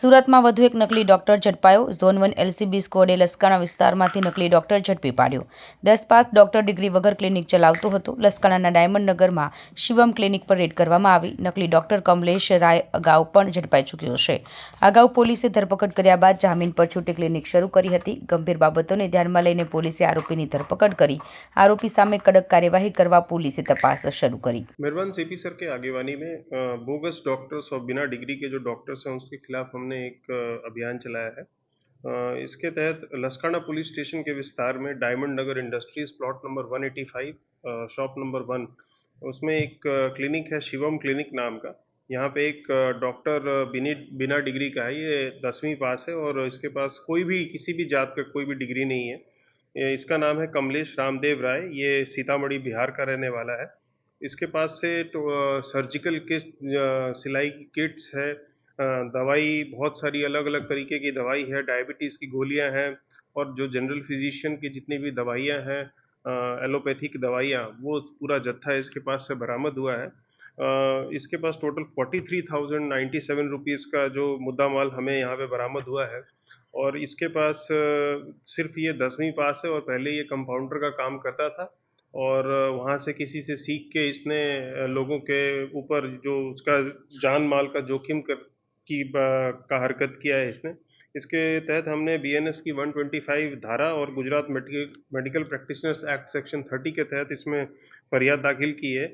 સુરતમાં વધુ એક નકલી ડોક્ટર ઝડપાયો ઝોન વન એલસીબી સ્કોડે લસકાણા વિસ્તારમાંથી નકલી ડોક્ટર ઝડપી પાડ્યો દસ પાસ ડોક્ટર ડિગ્રી વગર ક્લિનિક ચલાવતો હતો લસકાણાના ડાયમંડ નગરમાં શિવમ ક્લિનિક પર રેડ કરવામાં આવી નકલી ડોક્ટર કમલેશ રાય અગાઉ પણ ઝડપાઈ ચૂક્યો છે અગાઉ પોલીસે ધરપકડ કર્યા બાદ જામીન પર છૂટી ક્લિનિક શરૂ કરી હતી ગંભીર બાબતોને ધ્યાનમાં લઈને પોલીસે આરોપીની ધરપકડ કરી આરોપી સામે કડક કાર્યવાહી કરવા પોલીસે તપાસ શરૂ કરી मेहरबान सीपी सर के आगेवानी में अ, बोगस डॉक्टर्स और बिना डिग्री के जो डॉक्टर्स हैं उसके खिलाफ हमने एक अभियान चलाया है। इसके तहत लसकाना पुलिस स्टेशन के विस्तार में diamond Nagar industries plot number 185 A, shop number one उसमें एक क्लिनिक है शिवम क्लिनिक नाम का। यहाँ पे एक डॉक्टर बिनी बिना डिग्री का है ये दसवीं पास है और इसके पास कोई भी किसी भी जात का कोई भी डिग्री नहीं है। इसका नाम है कमलेश रामदेव राय ये सीतामढ़ी बिहार का रहने वाला है। इसके पास से तो सर्जिकल किट सिलाई किट्स है दवाई बहुत सारी अलग अलग तरीके की दवाई है। डायबिटीज़ की गोलियाँ हैं और जो जनरल फिजिशियन की जितनी भी दवाइयाँ हैं एलोपैथिक दवाइयाँ वो पूरा जत्था इसके पास से बरामद हुआ है। अ, इसके पास total forty three thousand ninety seven rupees का जो मुद्दा माल हमें यहाँ पे बरामद हुआ है और इसके पास सिर्फ़ ये दसवीं पास है और पहले ये कंपाउंडर का काम करता था और वहाँ से किसी से सीख के इसने लोगों के ऊपर जो उसका जान माल का जोखिम कर की का हरकत किया है इसने। इसके तहत हमने बीएनएस की 125 धारा और Gujarat medical medical practitioners act section 30 के तहत इसमें फरियाद दाखिल की है।